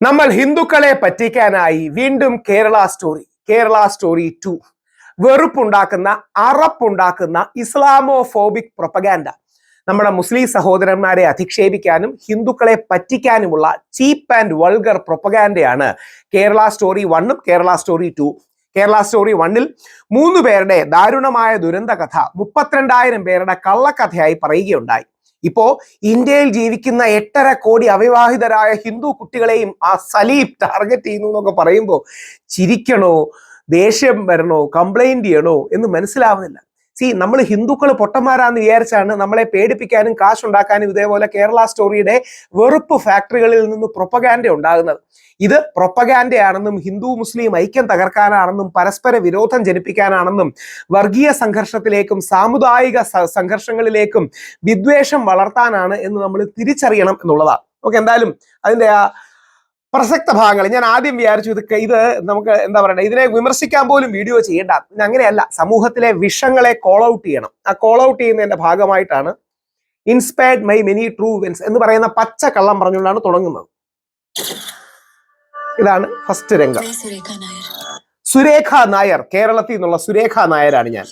നമ്മൾ ഹിന്ദുക്കളെ പറ്റിക്കാനായി വീണ്ടും Kerala story Kerala story two വെറുപ്പുണ്ടാക്കുന്ന അറപ്പുണ്ടാക്കുന്ന ഇസ്ലാമോ ഫോബിക് പ്രൊപ്പഗാൻഡ നമ്മുടെ മുസ്ലിം സഹോദരന്മാരെ അധിക്ഷേപിക്കാനും ഹിന്ദുക്കളെ പറ്റിക്കാനുമുള്ള ചീപ്പ് ആൻഡ് വൾഗർ പ്രൊപ്പഗാൻഡയാണ് കേരള സ്റ്റോറി വണ്ണും Kerala story two Kerala story വണ്ണിൽ മൂന്ന് പേരുടെ ദാരുണമായ ദുരന്ത കഥ മുപ്പത്തിരണ്ടായിരം പേരുടെ കള്ളക്കഥയായി പറയുകയുണ്ടായി. ഇപ്പോ ഇന്ത്യയിൽ ജീവിക്കുന്ന എട്ടര കോടി അവിവാഹിതരായ ഹിന്ദു കുട്ടികളെയും ആ സലീം ടാർഗറ്റ് ചെയ്യുന്നു എന്നൊക്കെ പറയുമ്പോൾ ചിരിക്കണോ ദേഷ്യം വരണോ കംപ്ലൈന്റ് ചെയ്യണോ എന്ന് മനസ്സിലാവുന്നില്ല. സി നമ്മൾ ഹിന്ദുക്കൾ പൊട്ടന്മാരാന്ന് വിചാരിച്ചാണ് നമ്മളെ പേടിപ്പിക്കാനും കാശുണ്ടാക്കാനും ഇതേപോലെ കേരള സ്റ്റോറിയുടെ വെറുപ്പ് ഫാക്ടറികളിൽ നിന്ന് പ്രൊപ്പഗാൻഡ ഉണ്ടാകുന്നത്. ഇത് പ്രൊപ്പഗാൻഡയാണെന്നും ഹിന്ദു മുസ്ലിം ഐക്യം തകർക്കാനാണെന്നും പരസ്പര വിരോധം ജനിപ്പിക്കാനാണെന്നും വർഗീയ സംഘർഷത്തിലേക്കും സാമുദായിക സംഘർഷങ്ങളിലേക്കും വിദ്വേഷം വളർത്താനാണ് എന്ന് നമ്മൾ തിരിച്ചറിയണം എന്നുള്ളതാണ്. നമുക്ക് എന്തായാലും അതിന്റെ ആ പ്രസക്ത ഭാഗങ്ങൾ. ഞാൻ ആദ്യം വിചാരിച്ചു ഇത് ഇത് നമുക്ക് എന്താ പറയണ്ട ഇതിനെ വിമർശിക്കാൻ പോലും വീഡിയോ ചെയ്യേണ്ട. അങ്ങനെയല്ല സമൂഹത്തിലെ വിഷങ്ങളെ കോൾ ഔട്ട് ചെയ്യണം. ആ കോൾ ഔട്ട് ചെയ്യുന്നതിന്റെ ഭാഗമായിട്ടാണ് inspired my many true events എന്ന് പറയുന്ന പച്ച കള്ളം പറഞ്ഞുകൊണ്ടാണ് തുടങ്ങുന്നത്. ഇതാണ് ഫസ്റ്റ് രംഗം. സുരേഖ നായർ കേരളത്തിൽ നിന്നുള്ള സുരേഖ നായരാണ് ഞാൻ.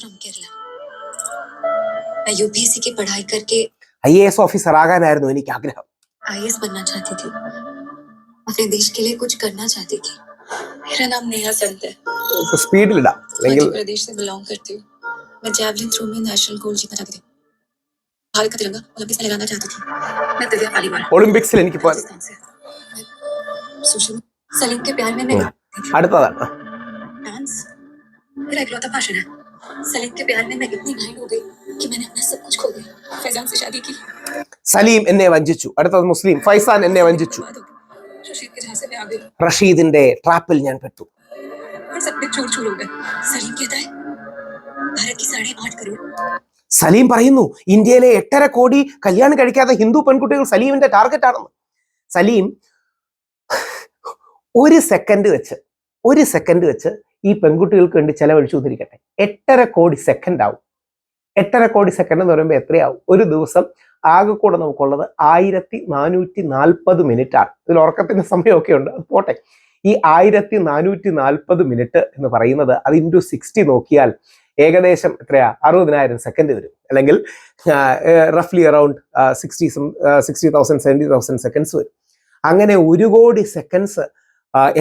ഐ എസ് ഓഫീസർ ആകാനായിരുന്നു എനിക്ക് ആഗ്രഹം. अपने देश के लिए कुछ करना चाहती थी मेरा नाम नेहा संत है സ്പീഡിലിടാം അല്ലെങ്കിൽ मध्य प्रदेश से बिलोंग करती हूँ मैं जैवलिन थ्रो में नेशनल गोल्ड जीतना चाहती थी भारत का तिरंगा ओलंपिक्स में लहराना चाहती थी मैं दिव्या पालीवाल ഒളിമ്പിക്സിൽ എനിക്ക് പോകാൻ राजस्थान से मैं सोशल सलीम के प्यार में मैं हम्म। അടുത്തതാണ് डांस मेरा इकलौता भाषण है सलीम के प्यार में मैं इतनी घायल हो गई कि मैंने अपना सब कुछ खो दिया फैजान से शादी की സലീം എന്നെ വഞ്ചിച്ചു അടുത്തത് മുസ്ലിം ഫൈസാൻ എന്നെ വഞ്ചിച്ചു റഷീദിന്റെ ട്രാപ്പിൽ ഞാൻ പെട്ടു. സലീം പറയുന്നു ഇന്ത്യയിലെ എട്ടര കോടി കല്യാണം കഴിക്കാത്ത ഹിന്ദു പെൺകുട്ടികൾ സലീമിന്റെ ടാർഗറ്റ് ആണെന്ന്. സലീം ഒരു സെക്കൻഡ് വെച്ച് ഒരു സെക്കൻഡ് വെച്ച് ഈ പെൺകുട്ടികൾക്ക് വേണ്ടി ചെലവഴിച്ചു തിരിക്കട്ടെ എട്ടര കോടി സെക്കൻഡ് ആവും. എട്ടര കോടി സെക്കൻഡ് എന്ന് പറയുമ്പോൾ എത്രയാവും? ഒരു ദിവസം ആകെ കൂടെ നമുക്കുള്ളത് ആയിരത്തി നാനൂറ്റി നാൽപ്പത് മിനിറ്റ് ആണ് ഇതിൽ ഉറക്കത്തിന്റെ സമയമൊക്കെ ഉണ്ട്. അത് പോട്ടെ. ഈ ആയിരത്തി നാനൂറ്റി നാൽപ്പത് മിനിറ്റ് എന്ന് പറയുന്നത് അത് ഇന്റു സിക്സ്റ്റി നോക്കിയാൽ ഏകദേശം എത്രയാ? അറുപതിനായിരം സെക്കൻഡ് വരും. അല്ലെങ്കിൽ റഫ്ലി around sixty sixty thousand seventy thousand seconds വരും. അങ്ങനെ ഒരു കോടി സെക്കൻഡ്സ്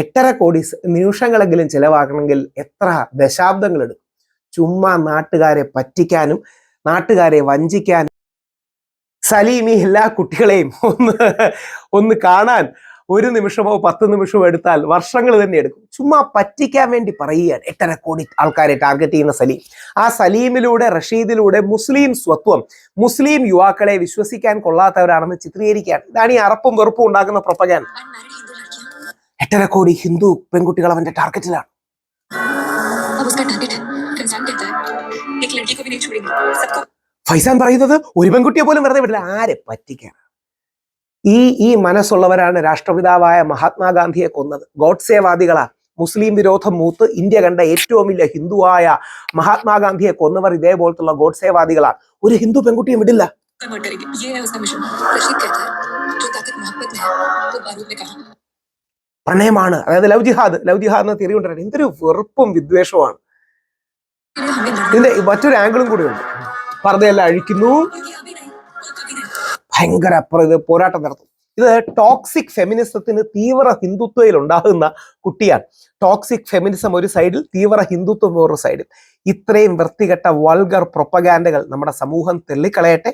എട്ടര കോടി നിമിഷങ്ങളെങ്കിലും ചിലവാക്കണമെങ്കിൽ എത്ര ദശാബ്ദങ്ങൾ എടുക്കും? ചുമ്മാ നാട്ടുകാരെ പറ്റിക്കാനും നാട്ടുകാരെ വഞ്ചിക്കാനും സലീം ഈ എല്ലാ കുട്ടികളെയും ഒന്ന് ഒന്ന് കാണാൻ ഒരു നിമിഷമോ പത്ത് നിമിഷമോ എടുത്താൽ വർഷങ്ങൾ തന്നെ എടുക്കും. ചുമ്മാ പറ്റിക്കാൻ വേണ്ടി പറയുകയാണ് എട്ടര കോടി ആൾക്കാരെ ടാർഗറ്റ് ചെയ്യുന്ന സലീം. ആ സലീമിലൂടെ റഷീദിലൂടെ മുസ്ലിം സ്വത്വം മുസ്ലിം യുവാക്കളെ വിശ്വസിക്കാൻ കൊള്ളാത്തവരാണെന്ന് ചിത്രീകരിക്കുകയാണ്. ഇതാണ് ഈ അറപ്പും വെറുപ്പും ഉണ്ടാക്കുന്ന പ്രൊപ്പഗാൻ എട്ടര കോടി ഹിന്ദു പെൺകുട്ടികൾ അവന്റെ ടാർഗറ്റിലാണ് अब उसका टारगेट है फैजान कहता है एक लड़की को भी नहीं छोड़ेंगे सबको ഫൈസാൻ പറയുന്നത് ഒരു പെൺകുട്ടിയെ പോലും വെറുതെ വിടില്ല ആരെ പറ്റിക്കാൻ ഈ ഈ മനസ്സുള്ളവരാണ് രാഷ്ട്രപിതാവായ മഹാത്മാഗാന്ധിയെ കൊന്നത് ഗോഡ്സേവാദികളാ മുസ്ലിം വിരോധം മൂത്ത് ഇന്ത്യ കണ്ട ഏറ്റവും വലിയ ഹിന്ദുവായ മഹാത്മാഗാന്ധിയെ കൊന്നവർ ഇതേപോലത്തുള്ള ഗോഡ്സേവാദികളാണ് ഒരു ഹിന്ദു പെൺകുട്ടിയെ വിടില്ല कन्वर्ट करेंगे ये है उसका मिशन रशीद कहता है जो ताकत मोहब्बत में है तो बारूद ने कहा പ്രണയമാണ്. അതായത് ലവ് ജിഹാദ്. ലവ് ജിഹാദ് എന്ന തിരി കൊണ്ടു എന്തൊരു വെറുപ്പും വിദ്വേഷവുമാണ്. ഇതിന്റെ മറ്റൊരു ആംഗിളും കൂടിയുണ്ട്. പർദ്ദയെല്ലാം അഴിക്കുന്നു. ഭയങ്കര അപ്പുറം ഇത് പോരാട്ടം നടത്തും. ഇത് ടോക്സിക് ഫെമിനിസത്തിന് തീവ്ര ഹിന്ദുത്വയിൽ ഉണ്ടാകുന്ന കുട്ടിയാണ്. ടോക്സിക് ഫെമിനിസം ഒരു സൈഡിൽ തീവ്ര ഹിന്ദുത്വം വേറൊരു സൈഡിൽ ഇത്രയും വൃത്തികെട്ട വൾഗർ പ്രൊപ്പഗാൻഡകൾ നമ്മുടെ സമൂഹം തെള്ളിക്കളയട്ടെ.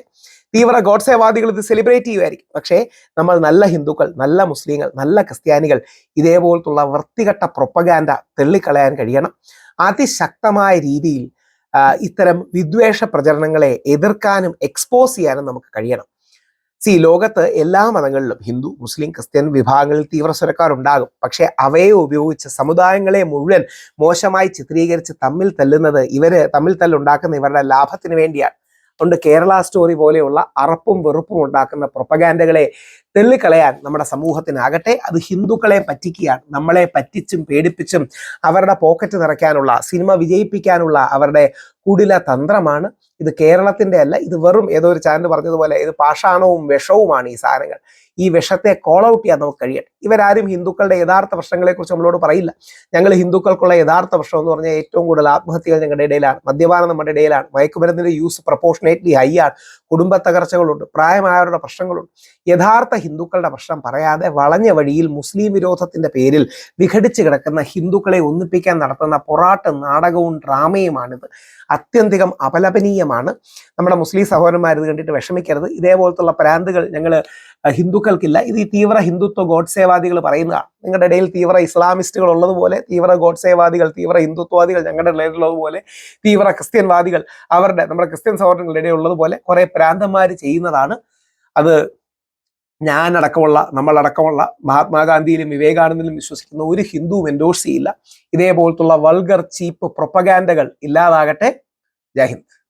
തീവ്ര ഗോഡ്സേവാദികൾ ഇത് സെലിബ്രേറ്റ് ചെയ്യുമായിരിക്കും പക്ഷേ നമ്മൾ നല്ല ഹിന്ദുക്കൾ നല്ല മുസ്ലിങ്ങൾ നല്ല ക്രിസ്ത്യാനികൾ ഇതേപോലത്തുള്ള വൃത്തികെട്ട പ്രൊപ്പഗാൻഡ തെള്ളിക്കളയാൻ കഴിയണം. അതിശക്തമായ രീതിയിൽ ഇത്തരം വിദ്വേഷ പ്രചരണങ്ങളെ എതിർക്കാനും എക്സ്പോസ് ചെയ്യാനും നമുക്ക് കഴിയണം. സി ലോകത്ത് എല്ലാ മതങ്ങളിലും ഹിന്ദു മുസ്ലിം ക്രിസ്ത്യൻ വിഭാഗങ്ങളിൽ തീവ്രസ്വരക്കാരുണ്ടാകും. പക്ഷേ അവയെ ഉപയോഗിച്ച് സമുദായങ്ങളെ മുഴുവൻ മോശമായി ചിത്രീകരിച്ച് തമ്മിൽ തല്ലുന്നത് ഇവർ തമ്മിൽ തല്ലുണ്ടാക്കുന്ന ഇവരുടെ ലാഭത്തിന് വേണ്ടിയാണ്. അതുകൊണ്ട് കേരള സ്റ്റോറി പോലെയുള്ള അറപ്പും വെറുപ്പും ഉണ്ടാക്കുന്ന പ്രൊപ്പഗാൻഡകളെ തെള്ളിക്കളയാൻ നമ്മുടെ സമൂഹത്തിനാകട്ടെ. അത് ഹിന്ദുക്കളെ പറ്റിക്കുകയാണ്. നമ്മളെ പറ്റിച്ചും പേടിപ്പിച്ചും അവരുടെ പോക്കറ്റ് നിറയ്ക്കാനുള്ള സിനിമ വിജയിപ്പിക്കാനുള്ള അവരുടെ കുടില തന്ത്രമാണ്. ഇത് കേരളത്തിന്റെ അല്ല ഇത് വെറും ഏതോ ഒരു ചാനൽ പറഞ്ഞതുപോലെ ഇത് പാഷാണവും വിഷവുമാണ് ഈ സാധനങ്ങൾ. ഈ വിഷത്തെ കോൾ ഔട്ട് ചെയ്യാൻ നമുക്ക് കഴിയട്ടെ. ഇവരാരും ഹിന്ദുക്കളുടെ യഥാർത്ഥ പ്രശ്നങ്ങളെക്കുറിച്ച് നമ്മളോട് പറയില്ല. ഞങ്ങൾ ഹിന്ദുക്കൾക്കുള്ള യഥാർത്ഥ പ്രശ്നം എന്ന് പറഞ്ഞാൽ ഏറ്റവും കൂടുതൽ ആത്മഹത്യകൾ ഞങ്ങളുടെ ഇടയിലാണ്. മദ്യപാനം നമ്മുടെ ഇടയിലാണ്. മയക്കുമരുന്നിന്റെ യൂസ് പ്രപ്പോർഷനേറ്റ്ലി ഹൈ ആണ്. കുടുംബ തകർച്ചകളുണ്ട്. പ്രായമായവരുടെ പ്രശ്നങ്ങളുണ്ട്. യഥാർത്ഥ ഹിന്ദുക്കളുടെ പ്രശ്നം പറയാതെ വളഞ്ഞ വഴിയിൽ മുസ്ലിം വിരോധത്തിന്റെ പേരിൽ വിഘടിച്ച് കിടക്കുന്ന ഹിന്ദുക്കളെ ഒന്നിപ്പിക്കാൻ നടത്തുന്ന പൊറാട്ട് നാടകവും ഡ്രാമയുമാണിത്. അത്യന്തികം അപലപനീയമാണ്. നമ്മുടെ മുസ്ലിം സഹോദരന്മാർ ഇത് കണ്ടിട്ട് വിഷമിക്കരുത്. ഇതേപോലത്തുള്ള പ്രാന്തുകൾ ഞങ്ങൾ ഹിന്ദുക്കൾക്കില്ല. ഇത് ഈ തീവ്ര ഹിന്ദുത്വ ഗോഡ്സേവാദികൾ പറയുന്നതാണ് നിങ്ങളുടെ ഇടയിൽ തീവ്ര ഇസ്ലാമിസ്റ്റുകൾ ഉള്ളതുപോലെ തീവ്ര ഗോഡ്സേവാദികൾ തീവ്ര ഹിന്ദുത്വവാദികൾ ഞങ്ങളുടെ ഇടയിലുള്ളതുപോലെ തീവ്ര ക്രിസ്ത്യൻവാദികൾ അവരുടെ നമ്മുടെ ക്രിസ്ത്യൻ സഹോദരങ്ങളുടെ ഇടയിൽ ഉള്ളതുപോലെ കുറെ പ്രാന്തന്മാർ ചെയ്യുന്നതാണ്. അത് ഞാനടക്കമുള്ള നമ്മളടക്കമുള്ള മഹാത്മാഗാന്ധിയിലും വിവേകാനന്ദനിലും വിശ്വസിക്കുന്ന ഒരു ഹിന്ദുവും എൻഡോഴ്സ് ചെയ്യില്ല. ഇതേപോലത്തുള്ള വൾഗർ ചീപ്പ് പ്രൊപ്പഗാൻഡകൾ ഇല്ലാതാകട്ടെ. ജയ് ഹിന്ദ്.